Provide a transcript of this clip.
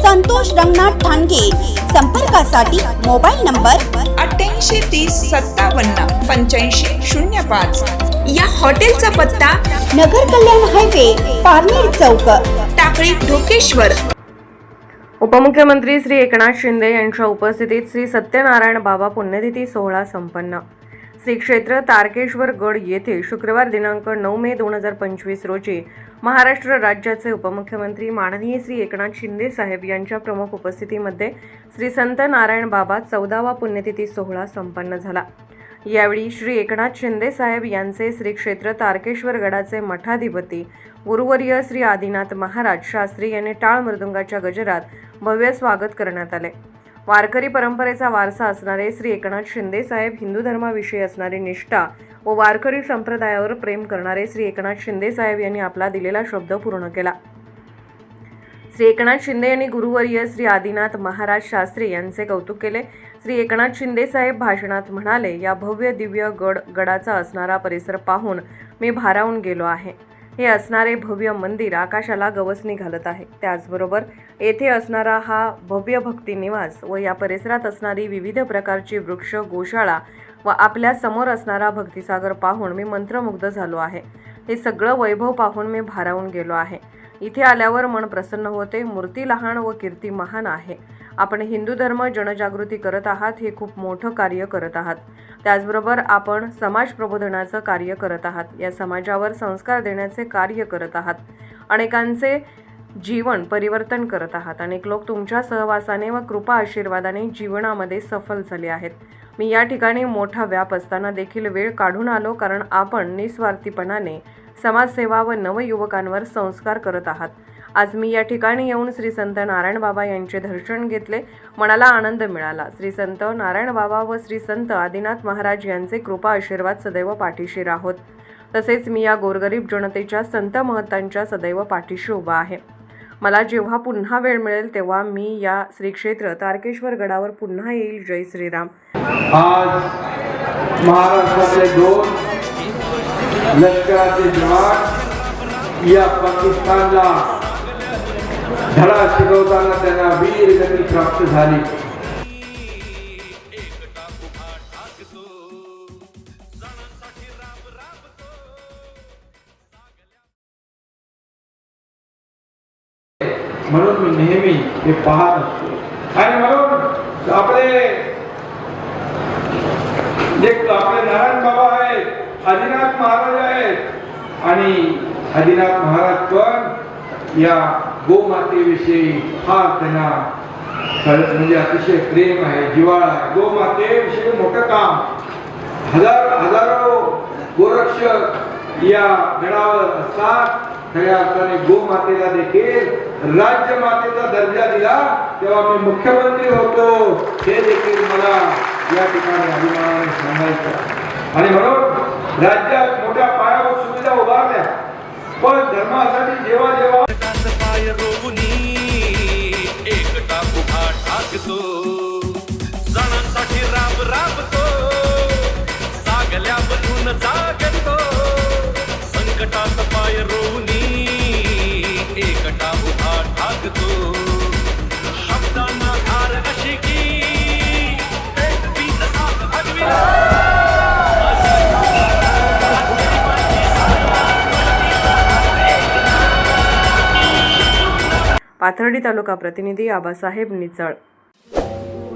संतोष रंगनाथ ठाणगे. संपर्कासाठी mobile number अठ्ठ्याऐंशी तीस सत्तावन्न पंच्याऐंशी शून्य पाच. या हॉटेलचा पत्ता नगर कल्याण हायवे पारनेर चौक. टाकळी ढोकेश्वर. उपमुख्यमंत्री श्री एकनाथ शिंदे यांच्या उपस्थितीत श्री सत्यनारायण बाबा पुण्यतिथी सोहळा संपन्न. श्री क्षेत्र तारकेश्वर गड येथे शुक्रवार दिनांक नऊ मे दोन हजार पंचवीस रोजी महाराष्ट्र राज्याचे उपमुख्यमंत्री माननीय श्री एकनाथ शिंदे साहेब यांच्या प्रमुख उपस्थितीमध्ये श्री संत नारायण बाबा चौदावा पुण्यतिथी सोहळा संपन्न झाला. यावेळी श्री एकनाथ शिंदे साहेब यांचे श्री क्षेत्र तारकेश्वर गडाचे मठाधिपती गुरुवर्य श्री आदिनाथ महाराज शास्त्री यांनी टाळ मृदुंगाच्या गजरात भव्य स्वागत करण्यात आले. वारकरी परंपरेचा वारसा असणारे श्री एकनाथ शिंदे साहेब हिंदू धर्माविषयी असणारी निष्ठा व वारकरी संप्रदायावर प्रेम करणारे श्री एकनाथ शिंदे साहेब यांनी आपला दिलेला शब्द पूर्ण केला. श्री एकनाथ शिंदे यांनी गुरुवर्य श्री आदिनाथ महाराज शास्त्री यांचे कौतुक केले. श्री एकनाथ शिंदे साहेब भाषणात म्हणाले या भव्य दिव्य गड गडाचा असणारा परिसर पाहून मी भारावून गेलो आहे. हे असणारे भव्य मंदिर आकाशाला गवसणी घालत आहे. त्याचबरोबर येथे असणारा हा भव्य भक्ती निवास व या परिसरात असणारी विविध प्रकारची वृक्ष गोशाळा व आपल्यासमोर असणारा भक्तिसागर पाहून मी मंत्रमुग्ध झालो आहे. हे सगळं वैभव पाहून मी भारावून गेलो आहे. इथे आल्यावर मन प्रसन्न होते मूर्ती लहान व कीर्ती महान आहे. आपण हिंदू धर्म जनजागृती करत आहात हे खूप मोठं कार्य करत आहात. त्याचबरोबर आपण समाज प्रबोधनाचं कार्य करत आहात. या समाजावर संस्कार देण्याचे कार्य करत आहात. अनेकांचे जीवन परिवर्तन करत आहात. अनेक लोक तुमच्या सहवासाने व कृपा आशीर्वादाने जीवनामध्ये सफल झाले आहेत. मी या ठिकाणी मोठा व्याप असताना देखील वेळ काढून आलो कारण आपण निस्वार्थीपणाने समाजसेवा व नवयुवकांवर संस्कार करत आहात. आज मी या ठिकाणी येऊन श्री संत नारायण बाबा यांचे दर्शन घेतले. मनाला आनंद मिळाला. श्री संत नारायण बाबा व श्री संत आदिनाथ महाराज यांचे कृपा आशीर्वाद सदैव पाठीशी राहोत. तसेच मी या गोरगरीब जनतेच्या संत महतांच्या सदैव पाठीशी उभा आहे. मला जेव्हा पुन्हा वेळ मिळेल तेव्हा मी या श्री क्षेत्र तारकेश्वर गडावर पुन्हा येईल. जय श्रीराम. आज महाराष्ट्रातले दोन लष्कराचे जवान या पाकिस्तानला धडा शिकवताना त्यांना वीर गती प्राप्त झाली. म्हणून मी नेहमी हे पाहत असतो. आणि म्हणून आपले जे आपले नारायण बाबा आहेत आदिनाथ महाराज आहेत आणि आदिनाथ महाराज पण या गोमातेविषयी फार त्यांना कळत म्हणजे अतिशय प्रेम आहे जिवाळा आहे. गोमातेविषयी मोठं काम. हजार हजारो गोरक्षक या गडावर असतात. खऱ्या अर्थाने गोमातेला देखील राज्यमातेचा दर्जा दिला तेव्हा मी मुख्यमंत्री होतो. हे देखील मला या ठिकाणी अभिमानाने सांगायचं आणि म्हणून राज्यात मोठ्या पायाभूत सुविधा उभारल्या. पण धर्मासाठी जेव्हा जेव्हा जागतो. संकटात पाय रोवनी एकटा उभा ठाकतो शब्दांना धार अशी की पाथर्डी तालुका प्रतिनिधी आबासाहेब निचळ.